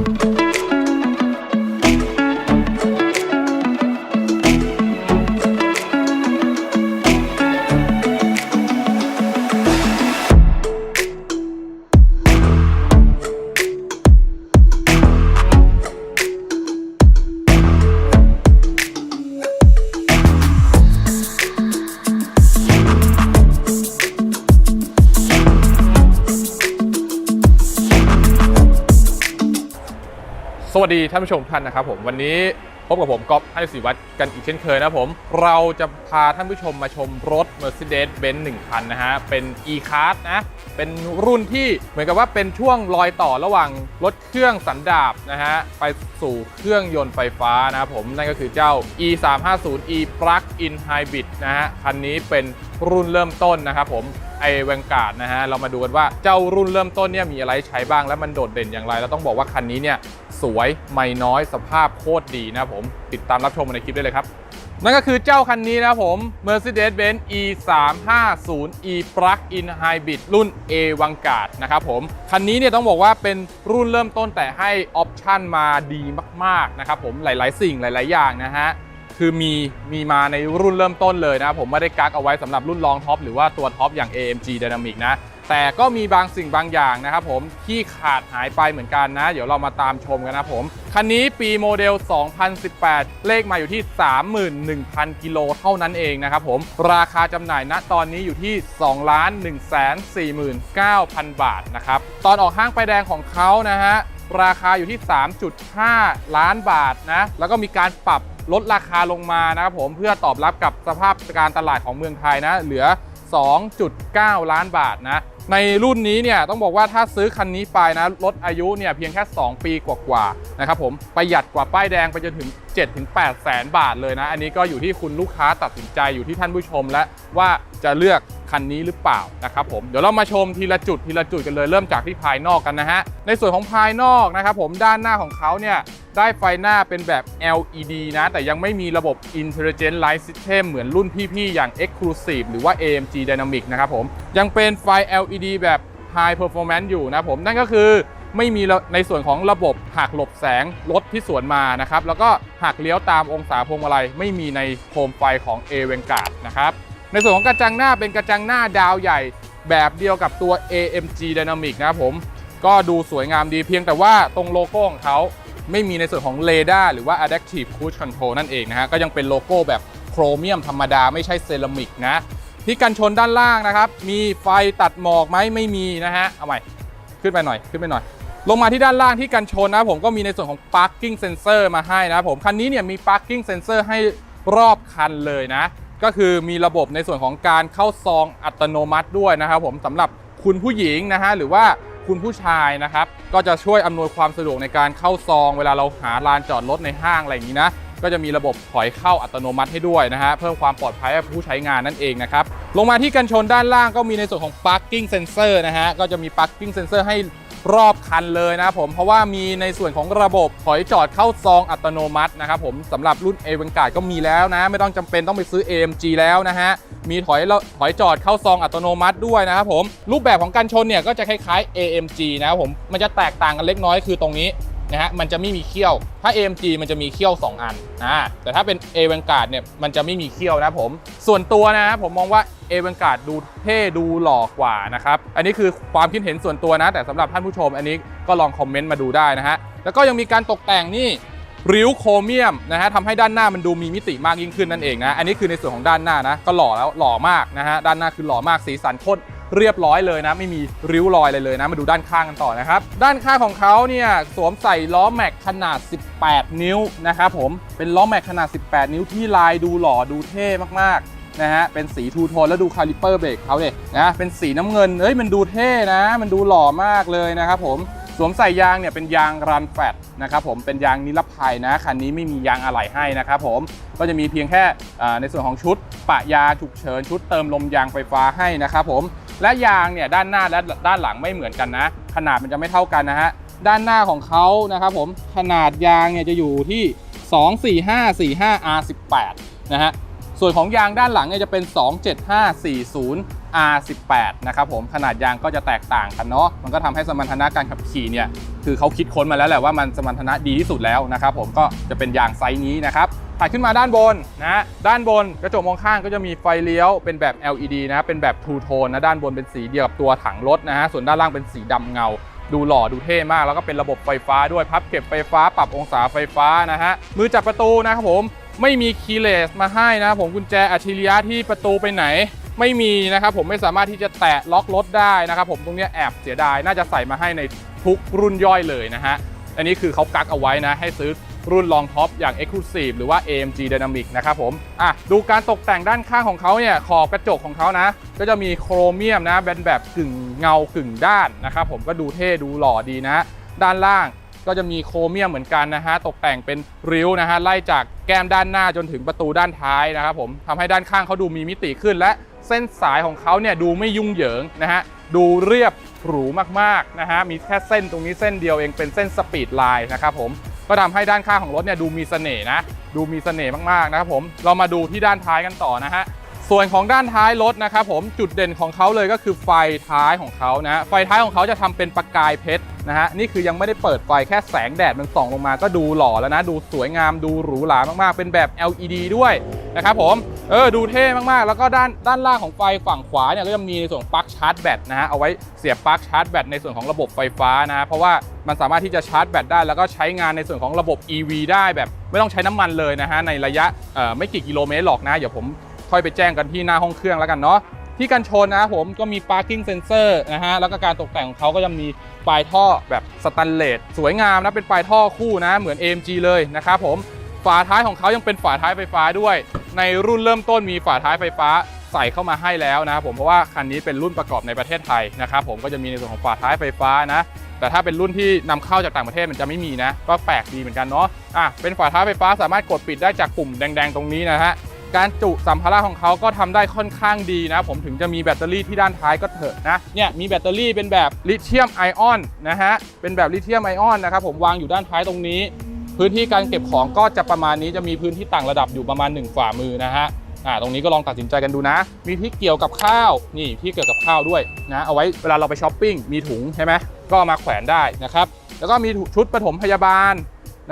สวั ดีท่านผู้ชมท่านนะครับผมวันนี้พบกับผมก๊อฟให้ศิวัตรกันอีกเช่นเคยนะครับผม เราจะพาท่านผู้ชมมาชมรถ Mercedes-Benz 1 คันนะฮะ เป็น e-class นะ เป็นรุ่นที่เหมือนกับว่าเป็นช่วงรอยต่อระหว่างรถเครื่องสันดาปนะฮะ ไปสู่เครื่องยนต์ไฟฟ้านะครับผม นั่นก็คือเจ้า e 3 5 0 e plug-in hybrid นะฮะ คันนี้เป็นรุ่นเริ่มต้นนะครับผมไอแวงการ์ดนะฮะ เรามาดูกันว่าเจ้ารุ่นเริ่มต้นเนี่ยมีอะไรใช้บ้างและมันโดดเด่นอย่างไรแล้วต้องบอกว่าคันนี้เนี่ย สวยไม่น้อยสภาพโคตรดีนะผมติดตามรับชมในคลิปได้เลยครับ นั่นก็คือเจ้าคันนี้นะผม Mercedes-Benz e 3 5 0 e plug-in hybrid รุ่น A v a n g a r d นะครับผม คันนี้เนี่ยต้องบอกว่าเป็นรุ่นเริ่มต้นแต่ให้ออปชันมาดีมากๆนะครับผมหลายๆ สิ่งหลาย ๆ อย่างนะฮะคือมีมีมาในรุ่นเริ่มต้นเลยนะผมไม่ได้กักเอาไว้สำหรับรุ่นรองท็อปหรือว่าตัวท็อปอย่าง AMG Dynamic นะ แต่ก็มีบางสิ่งบางอย่างนะครับผมที่ขาดหายไปเหมือนกันนะ เดี๋ยวเรามาตามชมกันนะผมคันนี้ปีโมเดล 2018 เลขมาอยู่ที่ 31,000 กิโลเท่านั้นเองนะครับผมราคาจำหน่ายณตอนนี้อยู่ที่ 2 1 4 9 0 0 0 บาทนะครับตอนออกห้างไปแดงของเขานะฮะราคาอยู่ที่ 3.5 ล้านบาทนะ แล้วก็มีการปรับลดราคาลงมานะครับผมเพื่อตอบรับกับสภาพการตลาดของเมืองไทยนะ เหลือ 2.9 ล้านบาทนะ ในรุ่นนี้เนี่ยต้องบอกว่าถ้าซื้อคันนี้ไปนะลดอายุเนี่ยเพียงแค่ 2 ปีกว่าๆนะครับผมประหยัดกว่าป้ายแดงไปจนถึง 7-8 แสนบาทเลยนะ อันนี้ก็อยู่ที่คุณลูกค้าตัดสินใจอยู่ที่ท่านผู้ชมและว่าจะเลือกคันนี้หรือเปล่านะครับผมเดี๋ยวเรามาชมทีละจุดทีละจุดกันเลยเริ่มจากที่ภายนอกกันนะฮะในส่วนของภายนอกนะครับผมด้านหน้าของเขาเนี่ย ได้ไฟหน้าเป็นแบบ LED นะ แต่ยังไม่มีระบบ Intelligent Light System เหมือนรุ่นพี่ๆ อย่าง Exclusive หรือว่า AMG Dynamic นะครับผม ยังเป็นไฟ LED แบบ High Performance อยู่นะผม นั่นก็คือไม่มีในส่วนของระบบหักหลบแสงรถที่สวนมานะครับ แล้วก็หักเลี้ยวตามองศาพวงมาลัยไม่มีในโคมไฟของ a v a n g a r d นะครับ ในส่วนของกระจังหน้าเป็นกระจังหน้าดาวใหญ่แบบเดียวกับตัว AMG Dynamic นะครับผม ก็ดูสวยงามดีเพียงแต่ว่าตรงโลโก้ของเขา ไม่มีในส่วนของเรดาร์หรือว่า Adaptive Cruise Control นั่นเองนะฮะก็ยังเป็นโลโก้แบบโครเมียมธรรมดาไม่ใช่เซรามิกนะที่กันชนด้านล่างนะครับ มีไฟตัดหมอกไหมไม่มีนะฮะเอาใหม่ขึ้นไปหน่อยขึ้นไปหน่อย ลงมาที่ด้านล่างที่กันชนนะผมก็มีในส่วนของ parking sensor มาให้นะผมคันนี้เนี่ยมี parking sensor ให้รอบคันเลยนะ ก็คือมีระบบในส่วนของการเข้าซองอัตโนมัติด้วยนะครับผมสำหรับคุณผู้หญิงนะฮะหรือว่า คุณผู้ชายนะครับ ก็จะช่วยอำนวยความสะดวกในการเข้าซอง เวลาเราหาลานจอดรถในห้างอะไรอย่างนี้นะก็จะมีระบบถอยเข้าอัตโนมัติให้ด้วยนะฮะเพิ่มความปลอดภัยให้ผู้ใช้งานนั่นเองนะครับลงมาที่กันชนด้านล่างก็มีในส่วนของ parking sensor นะฮะก็จะมี parking sensor ให้ รอบคันเลยนะครับผม เพราะว่ามีในส่วนของระบบถอยจอดเข้าซองอัตโนมัตินะครับผมสำหรับรุ่น a v a n g a r d ก็มีแล้วนะ ไม่ต้องจำเป็นต้องไปซื้อ AMG แล้วนะฮะ มีถอยถอยจอดเข้าซองอัตโนมัติด้วยนะครับผม รูปแบบของการชนเนี่ยก็จะคล้ายๆ AMG นะครับผมมันจะแตกต่างกันเล็กน้อยคือตรงนี้ นะฮะมันจะไม่มีเขี้ยว ถ้า AMG มันจะมีเขี้ยว 2 อันนะแต่ถ้าเป็น a v a n g a r d เนี่ยมันจะไม่มีเขี้ยวนะผม ส่วนตัวนะผมมองว่า a v a n g a r d ดูเท่ดูหล่อกว่านะครับ อันนี้คือความคิดเห็นส่วนตัวนะ แต่สำหรับท่านผู้ชมอันนี้ก็ลองคอมเมนต์มาดูได้นะฮะ แล้วก็ยังมีการตกแต่งนี่ริ้วโครเมียมนะฮะทำให้ด้านหน้ามันดูมีมิติมากยิ่งขึ้นนั่นเองนะ อันนี้คือในส่วนของด้านหน้านะ ก็หล่อแล้วหล่อมากนะฮะ ด้านหน้าคือหล่อมากสีสันโคตร เรียบร้อยเลยนะไม่มีริ้วรอยอะไรเลยนะมาดูด้านข้างกันต่อนะครับด้านข้างของเขาเนี่ยสวมใส่ล้อแม็กขนาด 18 นิ้วนะครับผมเป็นล้อแม็กขนาด 18 นิ้วที่ลายดูหล่อดูเท่มากๆนะฮะเป็นสีทูโทนแล้วดูคาลิเปอร์เบรกเขาเนี่ยนะเป็นสีน้ำเงินเอ้ยมันดูเท่นะ มันดูหล่อมากเลยนะครับผมสวมใส่ยางเนี่ยเป็นยางรันแฟตนะครับผมเป็นยางนิรภัยนะคันนี้ไม่มียางอะไหล่ให้นะครับผมก็จะมีเพียงแค่ในส่วนของชุดปะยางฉุกเฉินชุดเติมลมยางไฟฟ้าให้นะครับผม และยางเนี่ยด้านหน้าและด้านหลังไม่เหมือนกันนะ ขนาดมันจะไม่เท่ากันนะฮะด้านหน้าของเขานะครับผมขนาดยางเนี่ยจะอยู่ที่ 24545 R18 นะฮะส่วนของยางด้านหลังเนี่ยจะเป็น 27540 R18 นะครับผมขนาดยางก็จะแตกต่างกันเนาะมันก็ทำให้สมรรถนะการขับขี่เนี่ยคือเขาคิดค้นมาแล้วแหละว่ามันสมรรถนะดีที่สุดแล้วนะครับผมก็จะเป็นยางไซส์นี้นะครับถัดขึ้นมาด้านบนนะด้านบนกระจกมองข้างก็จะมีไฟเลี้ยวเป็นแบบ LED นะเป็นแบบ Two Tone นะด้านบนเป็นสีเดียวกับตัวถังรถนะฮะส่วนด้านล่างเป็นสีดำเงา ดูหล่อดูเท่มาก แล้วก็เป็นระบบไฟฟ้าด้วยพับเก็บไฟฟ้าปรับองศาไฟฟ้านะฮะมือจับประตูนะครับผมไม่มีคีย์เลสมาให้นะผมกุญแจอัจฉริยะที่ประตูไปไหน ไม่มีนะครับผมไม่สามารถที่จะแตะล็อกรถได้นะครับผมตรงนี้แอบเสียดายน่าจะใส่มาให้ในทุกรุ่นย่อยเลยนะฮะอันนี้คือเขากักเอาไว้นะให้ซื้อรุ่นรองท็อปอย่าง Exclusive หรือว่า AMG Dynamic นะครับผมอะดูการตกแต่งด้านข้างของเขาเนี่ยขอบกระจกของเขานะ ก็จะมีโครเมียมนะเป็นแบบกึ่งเงากึ่งด้านนะครับผมก็ดูเท่ดูหล่อดีนะ ด้านล่างก็จะมีโครเมียมเหมือนกันนะฮะตกแต่งเป็นริ้วนะฮะไล่จากแก้มด้านหน้าจนถึงประตูด้านท้ายนะครับผมทำให้ด้านข้างเขาดูมีมิติขึ้นและ เส้นสายของเขาเนี่ยดูไม่ยุ่งเหยิงนะฮะดูเรียบหรูมากๆนะฮะมีแค่เส้นตรงนี้เส้นเดียวเองเป็นเส้นสปีดไลน์นะครับผมก็ทำให้ด้านข้างของรถเนี่ยดูมีเสน่ห์นะ ดูมีเสน่ห์มากๆนะครับผมเรามาดูที่ด้านท้ายกันต่อนะฮะส่วนของด้านท้ายรถนะครับผมจุดเด่นของเขาเลยก็คือไฟท้ายของเขานะไฟท้ายของเขาจะทำเป็นประกายเพชร นะฮะนี่คือยังไม่ได้เปิดไฟแค่แสงแดดมันส่องลงมาก็ดูหล่อแล้วนะ ดูสวยงามดูหรูหรามากๆ เป็นแบบ LED ด้วยนะครับผมเออดูเท่มากๆ แล้วก็ด้านด้านล่างของไฟฝั่งขวาเนี่ยก็จะมีในส่วนปลั๊กชาร์จแบตนะฮะเอาไว้เสียบปลั๊กชาร์จแบตในส่วนของระบบไฟฟ้านะเพราะว่ามันสามารถที่จะชาร์จแบตได้แล้วก็ใช้งานในส่วนของระบบ EV ได้แบบไม่ต้องใช้น้ำมันเลยนะฮะในระยะไม่กี่กิโลเมตรหรอกนะเดี๋ยวผมค่อยไปแจ้งกันที่หน้าห้องเครื่องแล้วกันเนาะที่กันชนนะครับผมก็มี parking sensor นะฮะแล้วก็การตกแต่งของเขาก็จะมี ปลายท่อแบบสแตนเลสสวยงามนะเป็นปลายท่อคู่นะเหมือน AMG เลยนะครับผมฝาท้ายของเขายังเป็นฝาท้ายไฟฟ้าด้วย ในรุ่นเริ่มต้นมีฝาท้ายไฟฟ้าใส่เข้ามาให้แล้วนะครับผมเพราะว่าคันนี้เป็นรุ่นประกอบในประเทศไทยนะครับผมก็จะมีในส่วนของฝาท้ายไฟฟ้านะแต่ถ้าเป็นรุ่นที่นำเข้าจากต่างประเทศมันจะไม่มีนะ ก็แปลกดีเหมือนกันเนาะอะเป็นฝาท้ายไฟฟ้าสามารถกดปิดได้จากปุ่มแดง ๆ ตรงนี้นะฮะ การจุสัมภาระของเขาก็ทำได้ค่อนข้างดีนะ ผมถึงจะมีแบตเตอรี่ที่ด้านท้ายก็เถอะนะเนี่ยมีแบตเตอรี่เป็นแบบลิเธียมไอออนนะฮะเป็นแบบลิเธียมไอออนนะครับผมวางอยู่ด้านท้ายตรงนี้ พื้นที่การเก็บของก็จะประมาณนี้จะมีพื้นที่ต่างระดับอยู่ประมาณ 1 ฝ่ามือนะฮะอ่าตรงนี้ก็ลองตัดสินใจกันดูนะ มีที่เกี่ยวกับข้าวนี่ที่เกี่ยวกับข้าวด้วยนะเอาไว้เวลาเราไปช้อปปิ้งมีถุงใช่ไหมก็มาแขวนได้นะครับแล้วก็มีชุดปฐมพยาบาล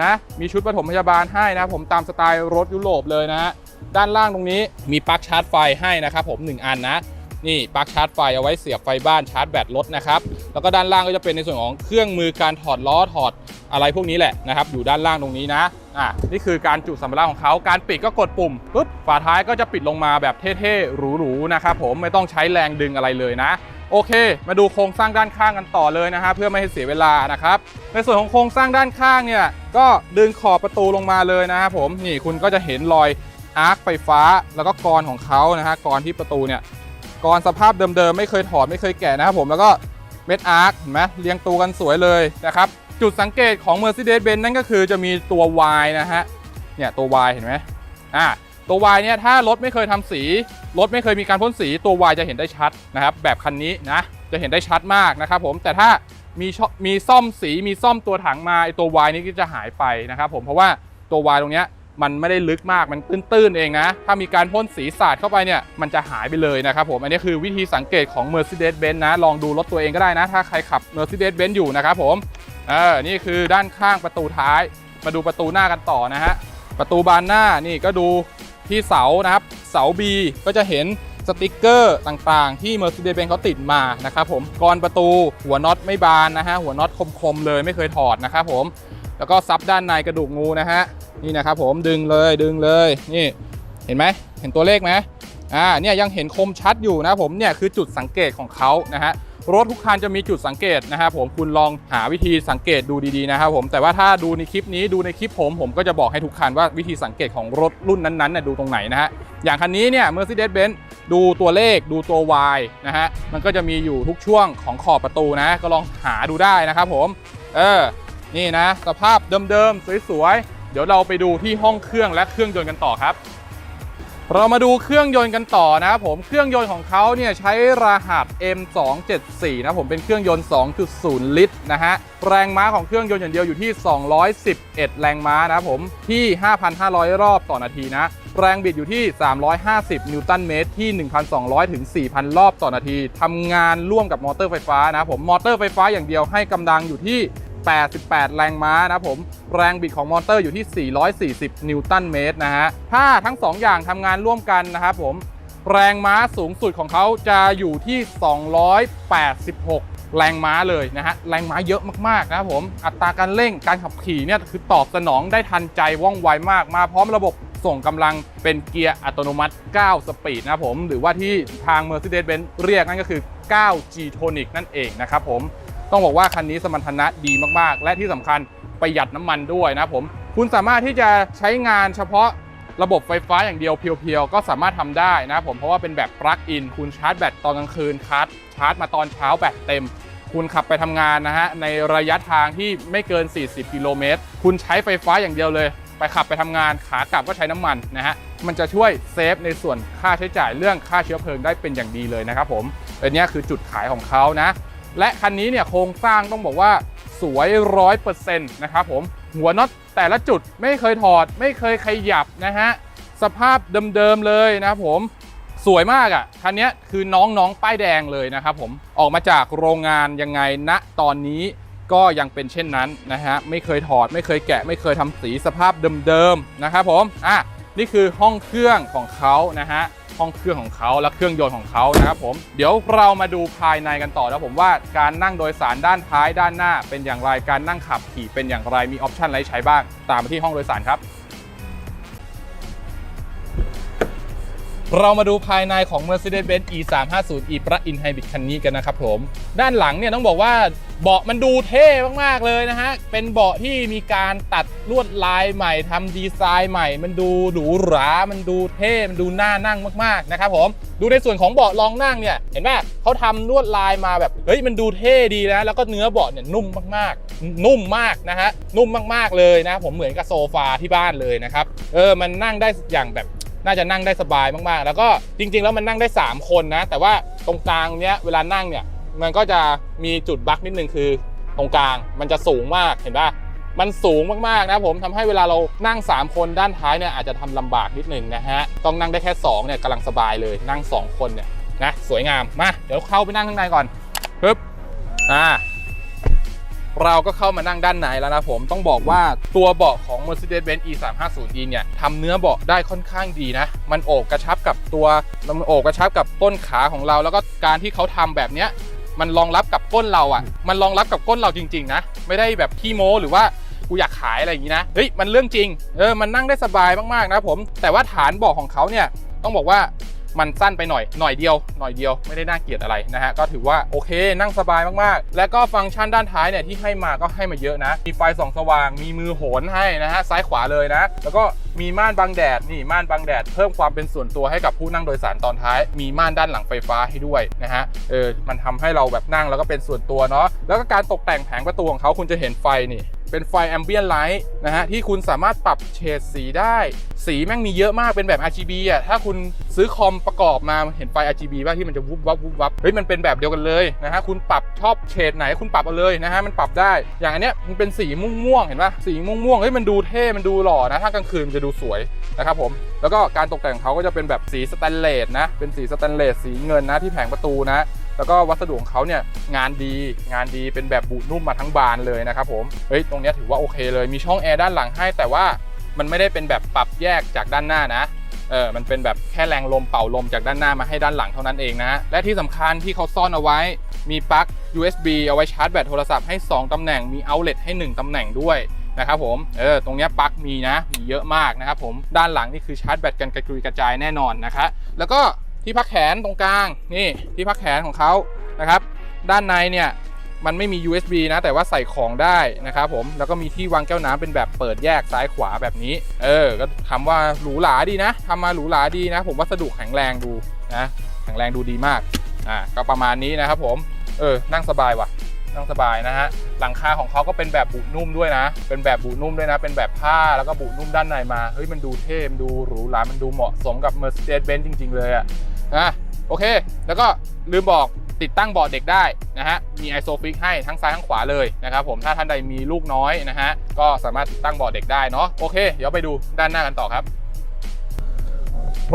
นะมีชุดปฐมพยาบาลให้นะผมตามสไตล์รถยุโรปเลยนะ ด้านล่างตรงนี้มีปลั๊กชาร์จไฟให้นะครับผม 1 อันนะ นี่ปลั๊กชาร์จไฟเอาไว้เสียบไฟบ้านชาร์จแบตรถนะครับ แล้วก็ด้านล่างก็จะเป็นในส่วนของเครื่องมือการถอดล้อถอดอะไรพวกนี้แหละนะครับ อยู่ด้านล่างตรงนี้นะ อะ นี่คือการจุสัมภาระของเขาการปิดก็กดปุ่มปุ๊บ ฝาท้ายก็จะปิดลงมาแบบเท่ๆหรูๆนะครับผมไม่ต้องใช้แรงดึงอะไรเลยนะโอเค มาดูโครงสร้างด้านข้างกันต่อเลยนะฮะเพื่อไม่ให้เสียเวลานะครับ ในส่วนของโครงสร้างด้านข้างเนี่ยก็ดึงขอบประตูลงมาเลยนะครับผมนี่คุณก็จะเห็นรอย อาร์คไฟฟ้าแล้วก็กรของเขานะฮะกรที่ประตูเนี่ยกรสภาพเดิมๆ ไม่เคยถอดไม่เคยแกะนะครับผมแล้วก็เม็ดอาร์คเห็นไหมเรียงตัวกันสวยเลยนะครับจุดสังเกตของ Mercedes-Benz นั่นก็คือจะมีตัว Y นะฮะเนี่ยตัว Y เห็นไหมอ่าตัว Y เนี่ยถ้ารถไม่เคยทำสีรถไม่เคยมีการพ่นสีตัว Y จะเห็นได้ชัดนะครับแบบคันนี้นะจะเห็นได้ชัดมากนะครับผมแต่ถ้ามีมีซ่อมสีมีซ่อมตัวถังมาไอตัว Y นี้ก็จะหายไปนะครับผมเพราะว่าตัว Y ตรงเนี้ย มันไม่ได้ลึกมากมันตื้นๆเองนะ ถ้ามีการพ่นสีสาดเข้าไปเนี่ยมันจะหายไปเลยนะครับผม อันนี้คือวิธีสังเกตของ Mercedes-Benz นะ ลองดูรถตัวเองก็ได้นะ ถ้าใครขับ Mercedes-Benz อยู่นะครับผมเออนี่คือด้านข้างประตูท้าย มาดูประตูหน้ากันต่อนะฮะประตูบานหน้านี่ก็ดูที่เสานะครับ เสา B ก็จะเห็นสติกเกอร์ต่างๆ ที่ Mercedes-Benz เขาติดมานะครับผมกรประตูหัวน็อตไม่บานนะฮะหัวน็อตคมๆเลยไม่เคยถอดนะครับผม แล้วก็ซับด้านในกระดูกงูนะฮะนี่นะครับผมดึงเลยดึงเลยนี่เห็นไหมเห็นตัวเลขไหมอ่าเนี่ยยังเห็นคมชัดอยู่นะผมเนี่ยคือจุดสังเกตของเขานะฮะรถทุกคันจะมีจุดสังเกตนะครับผมคุณลองหาวิธีสังเกตดูดีๆนะครับผมแต่ว่าถ้าดูในคลิปนี้ดูในคลิปผมผมก็จะบอกให้ทุกคันว่าวิธีสังเกตของรถรุ่นนั้นๆน่ะดูตรงไหนนะฮะอย่างคันนี้เนี่ย Mercedes-Benz ดูตัวเลขดูตัว Y นะฮะมันก็จะมีอยู่ทุกช่วงของขอบประตูนะ ก็ลองหาดูได้นะครับผม เออ นี่นะ สภาพเดิมๆสวยๆ เดี๋ยวเราไปดูที่ห้องเครื่องและเครื่องยนต์กันต่อครับ เรามาดูเครื่องยนต์กันต่อนะครับผมเครื่องยนต์ของเขาเนี่ยใช้รหัส M274 นะผมเป็นเครื่องยนต์ 2.0 ลิตรนะฮะแรงม้าของเครื่องยนต์อย่างเดียวอยู่ที่ 211 แรงม้านะครับผมที่ 5,500 รอบต่อนาทีนะแรงบิดอยู่ที่ 350 นิวตันเมตรที่ 1,200 ถึง 4,000 รอบต่อนาที ทำงานร่วมกับมอเตอร์ไฟฟ้านะผม มอเตอร์ไฟฟ้าอย่างเดียวให้กำลังอยู่ที่ 88 แรงม้านะผม แรงบิดของมอเตอร์อยู่ที่ 440 นิวตันเมตรนะฮะ ถ้าทั้ง 2 อย่างทำงานร่วมกันนะครับผม แรงม้าสูงสุดของเขาจะอยู่ที่ 286 แรงม้าเลยนะฮะ แรงม้าเยอะมากๆนะครับผม อัตราการเร่ง การขับขี่เนี่ยคือตอบสนองได้ทันใจว่องไวมาก มาพร้อมระบบส่งกำลังเป็นเกียร์อัตโนมัติ 9 สปีดนะครับผม หรือว่าที่ทาง Mercedes-Benz เรียกนั่นก็คือ 9 G-Tonic นั่นเองนะครับผม ต้องบอกว่าคันนี้สมรรถนะดีมากๆ และที่สำคัญประหยัดน้ำมันด้วยนะผมคุณสามารถที่จะใช้งานเฉพาะระบบไฟฟ้าอย่างเดียวเพียวๆ ก็สามารถทำได้นะผมเพราะว่าเป็นแบบปลั๊กอิน คุณชาร์จแบตตอนกลางคืนชาร์จชาร์จมาตอนเช้าแบตเต็ม คุณขับไปทำงานนะฮะในระยะทางที่ไม่เกิน 40 กิโลเมตร คุณใช้ไฟฟ้าอย่างเดียวเลย ไปขับไปทำงานขากลับก็ใช้น้ำมันนะฮะมันจะช่วยเซฟในส่วนค่าใช้จ่ายเรื่องค่าเชื้อเพลิงได้เป็นอย่างดีเลยนะครับผมอันนี้คือจุดขายของเขานะ และคันนี้เนี่ยโครงสร้างต้องบอกว่าสวยร้อยเปอร์เซ็นต์นะครับผมหัวน็อตแต่ละจุดไม่เคยถอด ไม่เคยขยับนะฮะสภาพเดิมๆเลยนะครับผมสวยมากอะ่ะคันนี้คือน้องๆป้ายแดงเลยนะครับผมออกมาจากโรงงานยังไงณตอนนี้ก็ยังเป็นเช่นนั้นนะฮะไม่เคยถอด ไม่เคยแกะ ไม่เคยทำสีสภาพเดิมๆนะครับผมอะนี่คือห้องเครื่องของเขานะฮะ ห้องเครื่องของเขาและเครื่องยนต์ของเขานะครับผมเดี๋ยวเรามาดูภายในกันต่อนะผมว่าการนั่งโดยสารด้านท้ายด้านหน้า เป็นอย่างไรการนั่งขับขี่เป็นอย่างไรมีออปชันอะไรใช้บ้าง ตามมาที่ห้องโดยสารครับเรามาดูภายในของ Mercedes-Benz E350 e Plug-in Hybrid คันนี้กันนะครับผม ด้านหลังเนี่ยต้องบอกว่า เบาะมันดูเท่มากๆเลยนะฮะ เป็นเบาะที่มีการตัดลวดลายใหม่ทำดีไซน์ใหม่ มันดูหรูหรา มันดูเท่ มันดูน่านั่งมากๆนะครับผม ดูในส่วนของเบาะรองนั่งเนี่ย เห็นไหมเขาทำลวดลายมาแบบ เฮ้ย มันดูเท่ดีนะ แล้วก็เนื้อเบาะเนี่ยนุ่มมากๆ นุ่มมากนะฮะ นุ่มมากๆเลยนะผมเหมือนกับโซฟาที่บ้านเลยนะครับ เออ มันนั่งได้อย่างแบบน่าจะนั่งได้สบายมากๆ แล้วก็จริง ๆ แล้วมันนั่งได้ 3 คนนะ แต่ว่าตรงกลางเนี้ยเวลานั่งเนี่ย มันก็จะมีจุดบั๊กนิดนึงคือ ตรงกลางมันจะสูงมากเห็นปะมันสูงมากๆนะผมทำให้เวลาเรานั่ง 3 คนด้านท้ายเนี่ยอาจจะทำลำบากนิดนึงนะฮะต้องนั่งได้แค่2เนี่ยกำลังสบายเลยนั่ง 2 คนเนี่ยนะสวยงามมาเดี๋ยวเข้าไปนั่งข้างในก่อนปึ๊บอ่าเราก็เข้ามานั่งด้านในแล้วนะผมต้องบอกว่าตัวเบาะของ Mercedes-Benz E350e เนี่ยทำเนื้อเบาะได้ค่อนข้างดีนะ มันโอบกระชับกับตัวมันโอบกระชับกับต้นขาของเรา แล้วก็การที่เขาทำแบบเนี้ย มันรองรับกับก้นเราอะ มันรองรับกับก้นเราจริง ๆ นะ ไม่ได้แบบขี้โม้หรือว่ากูอยากขายอะไรอย่างนี้นะ เฮ้ย มันเรื่องจริง เออ มันนั่งได้สบายมากๆนะผม แต่ว่าฐานเบาะของเขาเนี่ย ต้องบอกว่า มันสั้นไปหน่อยหน่อยเดียวหน่อยเดียวไม่ได้น่าเกลียดอะไรนะฮะก็ถือว่าโอเคนั่งสบายมากๆ และก็ฟังก์ชันด้านท้ายเนี่ยที่ให้มาก็ให้มาเยอะนะ มีไฟส่องสว่างมีมือโหนให้นะฮะซ้ายขวาเลยนะ แล้วก็มีม่านบังแดดนี่ม่านบังแดดเพิ่มความเป็นส่วนตัวให้กับผู้นั่งโดยสารตอนท้าย มีม่านด้านหลังไฟฟ้าให้ด้วยนะฮะเออมันทำให้เราแบบนั่งแล้วก็เป็นส่วนตัวเนาะแล้วก็การตกแต่งแผงประตูของเขาคุณจะเห็นไฟนี่ เป็นไฟแอมเบียนไลท์นะฮะที่คุณสามารถปรับเฉดสีได้ สีแม่งมีเยอะมากเป็นแบบ RGB อะถ้าคุณซื้อคอมประกอบมาเห็นไฟ RGB ป่ะที่มันจะวุบวับวุบวับเฮ้ยมันเป็นแบบเดียวกันเลยนะฮะคุณปรับชอบเฉดไหนคุณปรับเอาเลยนะฮะมันปรับได้ อย่างอันเนี้ยมันเป็นสีม่วงม่วงๆเห็นป่ะสีม่วงม่วงๆเฮ้ยมันดูเท่มันดูหล่อนะถ้ากลางคืนมันจะดูสวยนะครับผมแล้วก็การตกแต่งของเขาก็จะเป็นแบบสีสแตนเลสนะเป็นสีสแตนเลสสีเงินนะที่แผงประตูนะ แล้วก็วัสดุของเขาเนี่ยงานดีงานดีเป็นแบบบุนุ่มมาทั้งบานเลยนะครับผมเฮ้ยตรงนี้ถือว่าโอเคเลยมีช่องแอร์ด้านหลังให้แต่ว่ามันไม่ได้เป็นแบบปรับแยกจากด้านหน้านะเออมันเป็นแบบแค่แรงลมเป่าลมจากด้านหน้ามาให้ด้านหลังเท่านั้นเองนะและที่สำคัญที่เขาซ่อนเอาไว้มีปลั๊ก USB เอาไว้ชาร์จแบตโทรศัพท์ให้ 2ตำแหน่งมี outlet ให้ 1ตำแหน่งด้วยนะครับผมเออตรงนี้ปลั๊กมีนะมีเยอะมากนะครับผมด้านหลังนี่คือชาร์จแบตกันกระจุยกระจายแน่นอนนะคะแล้วก็ ที่พักแขนตรงกลางนี่ที่พักแขนของเขานะครับ ด้านในเนี่ยมันไม่มี USB นะแต่ว่าใส่ของได้นะครับผมแล้วก็มีที่วางแก้วน้ำเป็นแบบเปิดแยกซ้ายขวาแบบนี้ เออ ก็ทำว่าหรูหราดีนะทำมาหรูหราดีนะ ผมวัสดุแข็งแรงดูนะแข็งแรงดูดีมากอ่าก็ประมาณนี้นะครับผมเออนั่งสบายว่ะนั่งสบายนะฮะหลังคาของเขาก็เป็นแบบบุนุ่มด้วยนะ เป็นแบบบุนุ่มด้วยนะ เป็นแบบผ้าแล้วก็บุนุ่มด้านในมาเฮ้ยมันดูเท่มันดูหรูหรามันดูเหมาะสมกับ Mercedes-Benz จริง ๆ เลยอะ อะโอเค แล้วก็ลืมบอกติดตั้งเบาะเด็กได้นะฮะ มีไอโซฟิกให้ทั้งซ้ายทั้งขวาเลยนะครับผม ถ้าท่านใดมีลูกน้อยนะฮะ ก็สามารถติดตั้งเบาะเด็กได้เนาะ โอเค เดี๋ยวไปดูด้านหน้ากันต่อครับ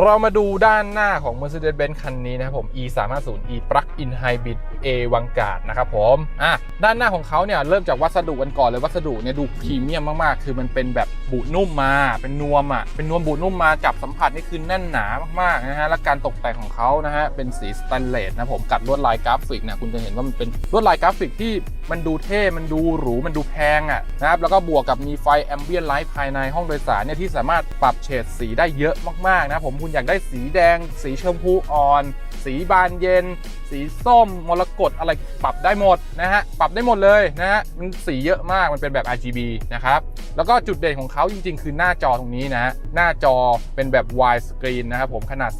เรามาดูด้านหน้าของ Mercedes-Benz คันนี้นะครับผม E 3 5 0 E Plug-in Hybrid A Vanguard นะครับผมอะด้านหน้าของเขาเนี่ยเริ่มจากวัสดุกันก่อนเลยวัสดุเนี่ยดูพรีเมียมมากๆ คือมันเป็นแบบบุนุ่มมา เป็นนวมอะเป็นนวมบุนุ่มมาจับสัมผัสนี่คือแน่นหนามากๆนะฮะและการตกแต่งของเขานะฮะเป็นสีสแตนเลสนะผมกัดลวดลายกราฟิกเนี่ยคุณจะเห็นว่ามันเป็นลวดลายกราฟิกที่มันดูเท่ มันดูหรู มันดูแพงอะนะครับแล้วก็บวกกับมีไฟแอมเบียนไลท์ภายในห้องโดยสารเนี่ยที่สามารถปรับเฉดสีได้เยอะมากๆนะผมคุณอยากได้สีแดง สีชมพูอ่อน สีบานเย็น สีส้มมรกตอะไรปรับได้หมดนะฮะปรับได้หมดเลยนะฮะมันสีเยอะมากมันเป็นแบบ RGB นะครับแล้วก็จุดเด่นของเขาจริง ๆ คือหน้าจอตรงนี้นะฮะหน้าจอเป็นแบบ wide screen นะครับผมขนาด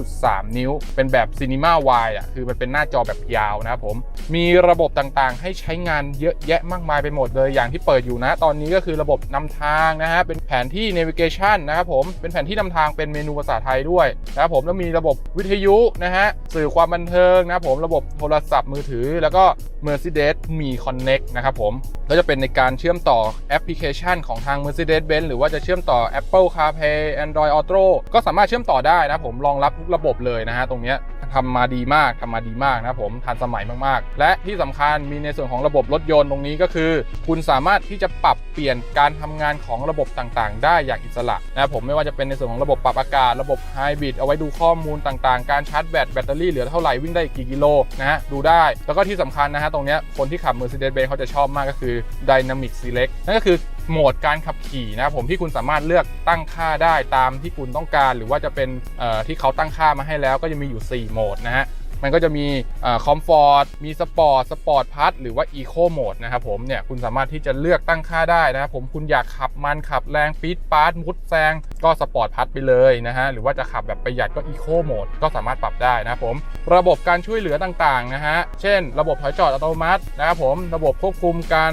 12.3 นิ้ว เป็นแบบ Cinema Wide อะคือมันเป็นหน้าจอแบบยาวนะครับผมมีระบบต่างๆ ให้ใช้งานเยอะแยะมากมายไปหมดเลยอย่างที่เปิดอยู่นะ ตอนนี้ก็คือระบบนำทางนะฮะเป็นแผนที่ navigation นะครับผมเป็นแผนที่นำทางเป็นเมนูภาษาไทยด้วยนะครับผมแล้วมีระบบวิทยุนะฮะสื่อความบันเทิงนะครับผมระบบโทรศัพท์มือถือ แล้วก็ Mercedes มี Connect นะครับผมก็จะเป็นในการเชื่อมต่อแอปพลิเคชันของทาง Mercedes-Benz หรือว่าจะเชื่อมต่อ Apple CarPlay Android Auto ก็สามารถเชื่อมต่อได้นะผมรองรับทุกระบบเลยนะฮะตรงนี้ทำมาดีมากทำมาดีมากนะครับผมทันสมัยมากๆ และที่สำคัญมีในส่วนของระบบรถยนต์ตรงนี้ก็คือ คุณสามารถที่จะปรับเปลี่ยนการทำงานของระบบต่างๆ ได้อย่างอิสระนะครับผมไม่ว่าจะเป็นในส่วนของระบบปรับอากาศระบบไฮบริดเอาไว้ดูข้อมูลต่างๆ การชาร์จแบตแบตเตอรี่เหลือเท่าไหร่วิ่งได้กี่กิโลนะฮะดูได้ แล้วก็ที่สำคัญนะฮะตรงเนี้ยคนที่ขับ Mercedes-Benz เขาจะชอบมากก็คือ Dynamic Select นั่นก็คือโหมดการขับขี่นะครับผมที่คุณสามารถเลือกตั้งค่าได้ตามที่คุณต้องการ หรือว่าจะเป็นที่เขาตั้งค่ามาให้แล้วก็จะมีอยู่ 4 โหมดนะฮะ มันก็จะมีคอมฟอร์ตมีสปอร์ตสปอร์ตพัทหรือว่าอีโคโหมดนะครับผมเนี่ยคุณสามารถที่จะเลือกตั้งค่าได้นะครับผมคุณอยากขับมันขับแรงปี๊ดปาร์ตมุดแซงก็สปอร์ตพัทไปเลยนะฮะหรือว่าจะขับแบบประหยัดก็อีโคโหมดก็สามารถปรับได้นะครับผมระบบการช่วยเหลือต่างๆนะฮะเช่น ระบบถอยจอดอัตโนมัตินะครับผมระบบควบคุมการ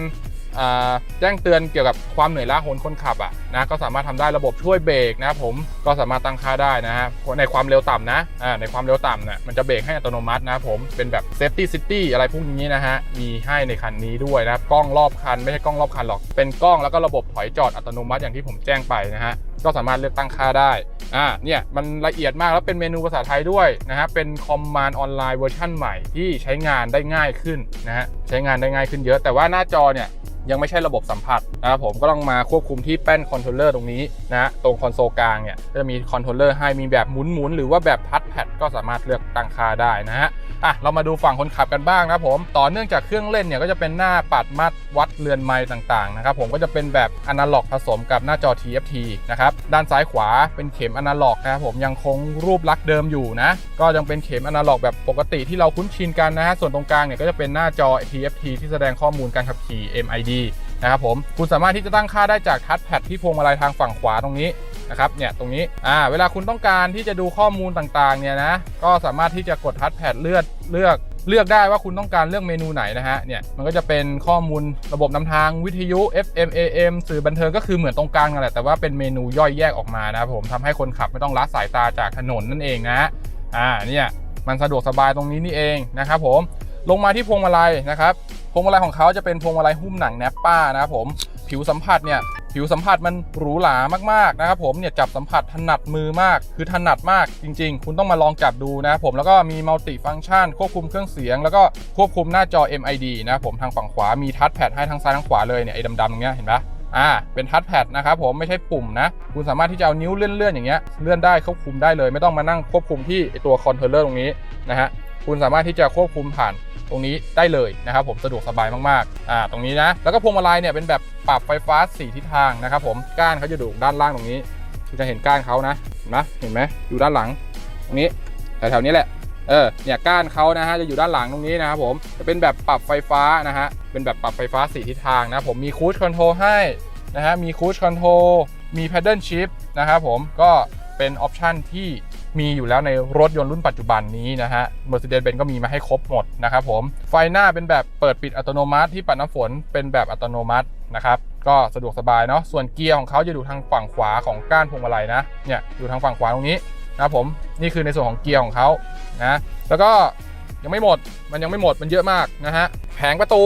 แจ้งเตือนเกี่ยวกับความเหนื่อยล้าของคนขับอะนะก็สามารถทำได้ระบบช่วยเบรกนะผมก็สามารถตั้งค่าได้นะฮะในความเร็วต่ำนะอ่าในความเร็วต่ำเนี่ยมันจะเบรกให้อัตโนมัตินะผมเป็นแบบ Safety City อะไรพวกนี้นะฮะมีให้ในคันนี้ด้วยนะครับกล้องรอบคันไม่ใช่กล้องรอบคันหรอกเป็นกล้องแล้วก็ระบบถอยจอดอัตโนมัติอย่างที่ผมแจ้งไปนะฮะก็สามารถเลือกตั้งค่าได้ อ่า เนี่ย มันละเอียดมากแล้วเป็นเมนูภาษาไทยด้วยนะฮะ เป็นคอมมานด์ออนไลน์เวอร์ชันใหม่ที่ใช้งานได้ง่ายขึ้นนะฮะ ใช้งานได้ง่ายขึ้นเยอะ แต่ว่าหน้าจอเนี่ย ยังไม่ใช่ระบบสัมผัสนะครับผมก็ต้องมาควบคุมที่แป้นคอนโทรลเลอร์ตรงนี้นะตรงคอนโซลกลางเนี่ยก็จะมีคอนโทรลเลอร์ให้มีแบบหมุนๆหรือว่าแบบทัชแพดก็สามารถเลือกตั้งค่าได้นะฮะอะเรามาดูฝั่งคนขับกันบ้างนะครับผมต่อเนื่องจากเครื่องเล่นเนี่ยก็จะเป็นหน้าปัดมัดวัดเรือนไม้ต่างๆนะครับผมก็จะเป็นแบบอนาล็อกผสมกับหน้าจอ TFT นะครับด้านซ้ายขวาเป็นเข็มอนาล็อกนะครับผมยังคงรูปลักษณ์เดิมอยู่นะก็ยังเป็นเข็มอนาล็อกแบบปกติที่เราคุ้นชินกันนะฮะส่วนตรงกลางเนี่ยก็จะเป็นหน้าจอ TFT ที่แสดงข้อมูลการขับขี่ MID นะครับผมคุณสามารถที่จะตั้งค่าได้จากทัชแพดที่พวงมาลัยทางฝั่งขวาตรงนี้นะครับเนี่ยตรงนี้อ่าเวลาคุณต้องการที่จะดูข้อมูลต่างๆเนี่ยนะก็สามารถที่จะกดทัชแพดเลือกเลือกเลือกได้ว่าคุณต้องการเลือกเมนูไหนนะฮะเนี่ยมันก็จะเป็นข้อมูลระบบนำทางวิทยุ FM AM สื่อบันเทิงก็คือเหมือนตรงกลางนั่นแหละแต่ว่าเป็นเมนูย่อยแยกออกมานะครับผมทำให้คนขับไม่ต้องละสายตาจากถนนนั่นเองนะอ่าเนี่ยมันสะดวกสบายตรงนี้นี่เองนะครับผมลงมาที่พวงมาลัยนะครับ พวงมาลัยของเขาจะเป็นพวงมาลัยหุ้มหนังแนปป้านะครับผมผิวสัมผัสเนี่ยผิวสัมผัสมันหรูหรามากๆนะครับผมเนี่ยจับสัมผัสถนัดมือมาก คือถนัดมากจริง ๆ คุณต้องมาลองจับดูนะครับผมแล้วก็มีมัลติฟัง c t ชัน ควบคุมเครื่องเสียง แล้วก็ควบคุมหน้าจอ MID นะครับผมทางฝั่งขวามีทัชแพดให้ทั้งซ้ายทั้งขวาเลยเนี่ยไอ้ดำๆตรงเนี้ยเห็นปะอ่า เป็นทัชแพดนะครับผมไม่ใช่ปุ่มนะ คุณสามารถที่จะเอานิ้วเลื่อนๆอย่างเงี้ยเลื่อนได้ควบคุมได้เลย ไม่ต้องมานั่งควบคุมที่ตัวคอนโทรลเลอร์ตรงนี้นะฮะคุณสามารถที่จะควบคุมผ่าน ตรงนี้ได้เลยนะครับผมสะดวกสบายมากๆอ่าตรงนี้นะแล้วก็พวงมาลัยเนี่ยเป็นแบบปรับไฟฟ้า4ทิศทางนะครับผมก้านเขาจะอยู่ด้านล่างตรงนี้คุณจะเห็นก้านเขานะเห็นไหมเห็นไหมอยู่ด้านหลัง ตรงนี้แถวๆนี้แหละเออเนี่ยก้านเขานะฮะจะอยู่ด้านหลังตรงนี้นะครับผมจะเป็นแบบปรับไฟฟ้านะฮะเป็นแบบปรับไฟฟ้า4ทิศทางนะผมมีคู i คอนโทรลให้นะฮะมีคู i คอนโทรลมี Paddle Shift นะครับผมก็เป็นออปชันที่ มีอยู่แล้วในรถยนต์รุ่นปัจจุบันนี้นะฮะ Mercedes-Benz ก็มีมาให้ครบหมดนะครับผม ไฟหน้าเป็นแบบเปิดปิดอัตโนมัติที่ปัดน้ำฝนเป็นแบบอัตโนมัตินะครับ ก็สะดวกสบายเนาะ ส่วนเกียร์ของเขาจะอยู่ทางฝั่งขวาของก้านพวงมาลัยนะ เนี่ยอยู่ทางฝั่งขวาตรงนี้นะครับผม นี่คือในส่วนของเกียร์ของเขานะ แล้วก็ยังไม่หมด มันยังไม่หมด มันเยอะมากนะฮะ แผงประตู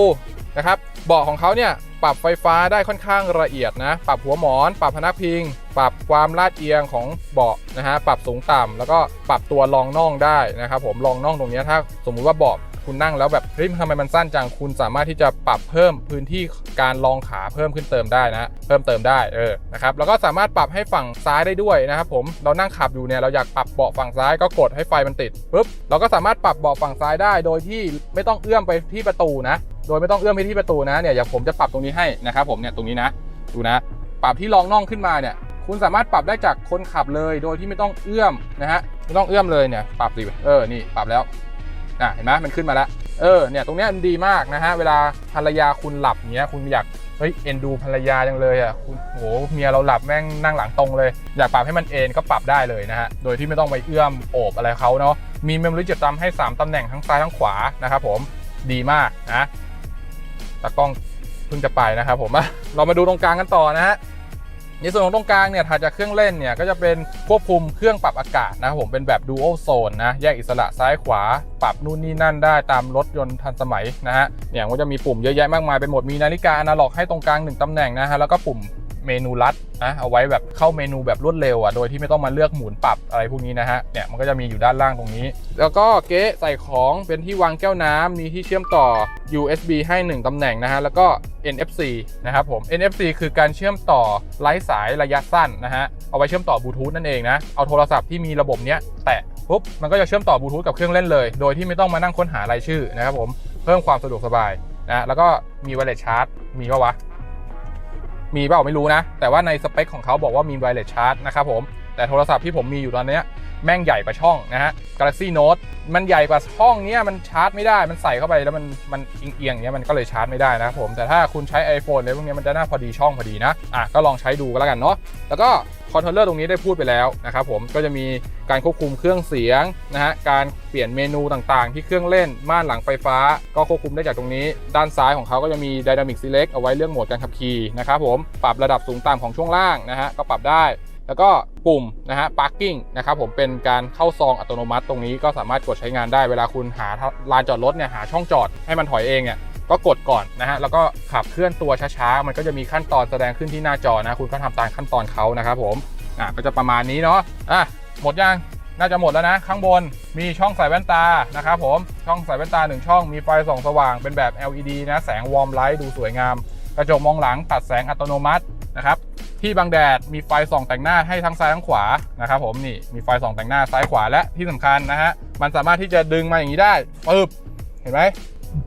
นะครับ เบาะของเขาเนี่ย ปรับไฟฟ้าได้ค่อนข้างละเอียดนะ ปรับหัวหมอน ปรับพนักพิง ปรับความลาดเอียงของเบาะนะฮะ ปรับสูงต่ำแล้วก็ปรับตัวรองน่องได้นะครับผม รองน่องตรงนี้ถ้าสมมุติว่าเบาะคุณนั่งแล้วแบบเฮ้ยทำไมมันสั้นจัง คุณสามารถที่จะปรับเพิ่มพื้นที่การรองขาเพิ่มขึ้นเติมได้นะ เพิ่มเติมได้เออนะครับแล้วก็สามารถปรับให้ฝั่งซ้ายได้ด้วยนะครับผมเรานั่งขับอยู่เนี่ยเราอยากปรับเบาะฝั่งซ้ายก็กดให้ไฟมันติดปุ๊บเราก็สามารถปรับเบาะฝั่งซ้ายได้โดยที่ไม่ต้องเอื้อมไปที่ประตูนะ โดยไม่ต้องเอื้อมไปที่ประตูนะเนี่ยอย่างผมจะปรับตรงนี้ให้นะครับผมเนี่ยตรงนี้นะ ดูนะ ปรับที่รองน่องขึ้นมาเนี่ยคุณสามารถปรับได้จากคนขับเลย โดยที่ไม่ต้องเอื้อมนะฮะไม่ต้องเอื้อมเลยเนี่ยปรับสิเออนี่ปรับแล้วอะเห็นไหมมันขึ้นมาแล้วเออเนี่ยตรงเนี้ยมันดีมากนะฮะเวลาภรรยาคุณหลับเนี้ยคุณอยากเฮ้ยเอ็นดูภรรยาจังเลยอะคุณโหเมียเราหลับแม่งนั่งหลังตรงเลย อยากปรับให้มันเอ็นก็ปรับได้เลยนะฮะโดยที่ไม่ต้องไปเอื้อมโอบอะไรเขาเนาะมีเมมโมรี่จดจำให้ 3ตำแหน่งทั้งซ้ายทั้งขวานะครับผมดีมากนะ ตากล้องเพิ่งจะไปนะครับผมเรามาดูตรงกลางกันต่อนะฮะในส่วนของตรงกลางเนี่ยถัดจากเครื่องเล่นเนี่ยก็จะเป็นควบคุมเครื่องปรับอากาศนะครับผมเป็นแบบ dual zone นะแยกอิสระซ้ายขวา ปรับนู่นนี่นั่นได้ตามรถยนต์ทันสมัยนะฮะเนี่ยก็จะมีปุ่มเยอะแยะมากมายเป็นหมดมีนาฬิกาอนาล็อกให้ตรงกลางหนึ่งตำแหน่งนะฮะแล้วก็ปุ่ม เมนูลัดนะเอาไว้แบบเข้าเมนูแบบรวดเร็วอะโดยที่ไม่ต้องมาเลือกหมุนปรับอะไรพวกนี้นะฮะเนี่ยมันก็จะมีอยู่ด้านล่างตรงนี้ แล้วก็เก๊ใส่ของเป็นที่วางแก้วน้ำมีที่เชื่อมต่อ USB ให้ 1ตำแหน่งนะฮะแล้วก็ NFC นะครับผม NFC คือการเชื่อมต่อไร้สายระยะสั้นนะฮะเอาไว้เชื่อมต่อบลูทูธนั่นเองนะเอาโทรศัพท์ที่มีระบบเนี้ยแตะปุ๊บมันก็จะเชื่อมต่อบลูทูธกับเครื่องเล่นเลย โดยที่ไม่ต้องมานั่งค้นหารายชื่อนะครับผมเพิ่มความสะดวกสบายนะแล้วก็มีไวเลสชาร์จมีปะวะ มีเปล่าไม่รู้นะ แต่ว่าในสเปคของเขาบอกว่ามีไวเลสชาร์จนะครับผมแต่โทรศัพท์ที่ผมมีอยู่ตอนนี้ แม่งใหญ่กว่าช่องนะฮะ Galaxy Note มันใหญ่กว่าช่องเนี้ยมันชาร์จไม่ได้ มันใส่เข้าไปแล้วมันมันเอียงๆเนี้ยมันก็เลยชาร์จไม่ได้นะครับผม แต่ถ้าคุณใช้ iPhone เลยพวกนี้มันจะน่าพอดีช่องพอดีนะ อะก็ลองใช้ดูก็แล้วกันเนาะ แล้วก็คอนโทรลเลอร์ตรงนี้ได้พูดไปแล้วนะครับผม ก็จะมีการควบคุมเครื่องเสียงนะฮะ การเปลี่ยนเมนูต่างๆ ที่เครื่องเล่น ม่านหลังไฟฟ้า ก็ควบคุมได้จากตรงนี้ ด้านซ้ายของเขาก็จะมี Dynamic Select เอาไว้เรื่องโหมดการขับขี่นะครับผม ปรับระดับสูงต่ำของช่วงล่างนะฮะ ก็ปรับได้ แล้วก็ปุ่มนะฮะ parking นะครับผมเป็นการเข้าซองอัตโนมัติตรงนี้ก็สามารถกดใช้งานได้เวลาคุณหาลานจอดรถเนี่ยหาช่องจอดให้มันถอยเองเนี่ยก็กดก่อนนะฮะแล้วก็ขับเคลื่อนตัวช้าๆ มันก็จะมีขั้นตอนแสดงขึ้นที่หน้าจอนะคุณก็ทำตามขั้นตอนเขานะครับผมอะก็จะประมาณนี้เนาะอะหมดยังน่าจะหมดแล้วนะ ข้างบนมีช่องใส่แว่นตานะครับผมช่องใส่แว่นตาหนึ่งช่องมีไฟส่องสว่างเป็นแบบ LED นะ แสงวอร์มไลท์ดูสวยงาม กระจกมองหลังตัดแสงอัตโนมัตินะครับ ที่บังแดดมีไฟส่องแต่งหน้าให้ทั้งซ้ายทั้งขวานะครับผมนี่มีไฟส่องแต่งหน้าซ้ายขวาและที่สำคัญนะฮะมันสามารถที่จะดึงมาอย่างนี้ได้ปึ๊บเห็นไหม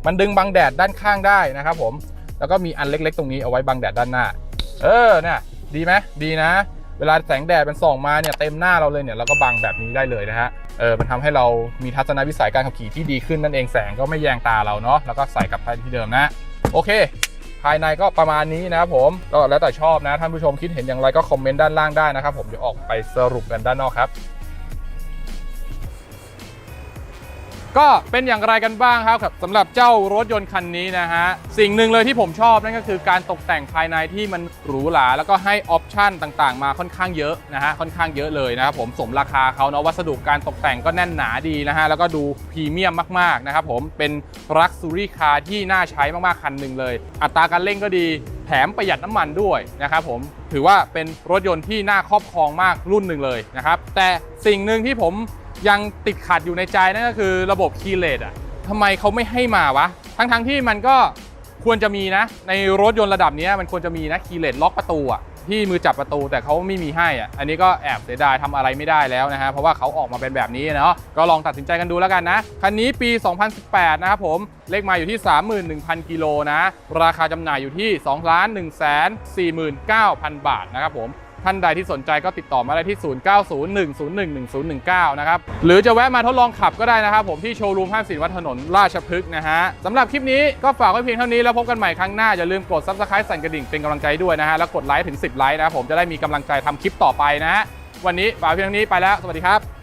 มันดึงบังแดดด้านข้างได้นะครับผมแล้วก็มีอันเล็กๆ ตรงนี้เอาไว้บังแดดด้านหน้า เออเนี่ยดีไหมดีนะ เวลาแสงแดดมันส่องมาเนี่ยเต็มหน้าเราเลยเนี่ยเราก็บังแบบนี้ได้เลยนะฮะเออมันทำให้เรามีทัศนวิสัยการขับขี่ที่ดีขึ้นนั่นเองแสงก็ไม่แยงตาเราเนาะแล้วก็ใส่กลับไปที่เดิมนะโอเค ภายในก็ประมาณนี้นะครับผมก็แล้วแต่ชอบนะท่านผู้ชมคิดเห็นอย่างไรก็คอมเมนต์ด้านล่างได้นะครับผมเดี๋ยวออกไปสรุปกันด้านนอกครับ ก็เป็นอย่างไรกันบ้างครับสำหรับเจ้ารถยนต์คันนี้นะฮะ สิ่งหนึ่งเลยที่ผมชอบนั่นก็คือการตกแต่งภายในที่มันหรูหราแล้วก็ให้ออปชั่นต่างๆ มาค่อนข้างเยอะนะฮะค่อนข้างเยอะเลยนะครับผมสมราคาเขาเนาะวัสดุการตกแต่งก็แน่นหนาดีนะฮะแล้วก็ดูพรีเมียมมากๆนะครับผมเป็นรักซูรี่คาร์ที่น่าใช้มากๆคันหนึ่งเลย อัตราการเร่งก็ดีแถมประหยัดน้ำมันด้วยนะครับผมถือว่าเป็นรถยนต์ที่น่าครอบครองมากรุ่นหนึ่งเลยนะครับแต่สิ่งหนึ่งที่ผม ยังติดขัดอยู่ในใจนั่นก็คือระบบคีย์เลสอะทำไมเขาไม่ให้มาวะ ทั้งๆที่มันก็ควรจะมีนะ ในรถยนต์ระดับนี้มันควรจะมีนะคีย์เลสล็อกประตูอะที่มือจับประตูแต่เขาไม่มีให้อะอันนี้ก็แอบเสียดายทำอะไรไม่ได้แล้วนะฮะเพราะว่าเขาออกมาเป็นแบบนี้เนาะก็ลองตัดสินใจกันดูแล้วกันนะ คันนี้ปี 2018 นะครับผม เลขมาอยู่ที่ 31,000 กิโลนะ ราคาจำหน่ายอยู่ที่ 2 1 4 9 0 0 0 บาทนะครับผม ท่านใดที่สนใจก็ติดต่อมาได้ที่ 0901011019 นะครับ หรือจะแวะมาทดลองขับก็ได้นะครับ ผมที่โชว์รูมห้างสินวัฒนถนนราชพฤกษ์นะฮะสำหรับคลิปนี้ก็ฝากไว้เพียงเท่านี้แล้วพบกันใหม่ครั้งหน้า อย่าลืมกด subscribe สั่นกระดิ่งเป็นกำลังใจด้วยนะฮะ แล้วกดไลค์ถึง 10 ไลค์นะครับผมจะได้มีกำลังใจทำคลิปต่อไปนะฮะวันนี้ฝากเพียงเท่านี้ไปแล้ว สวัสดีครับ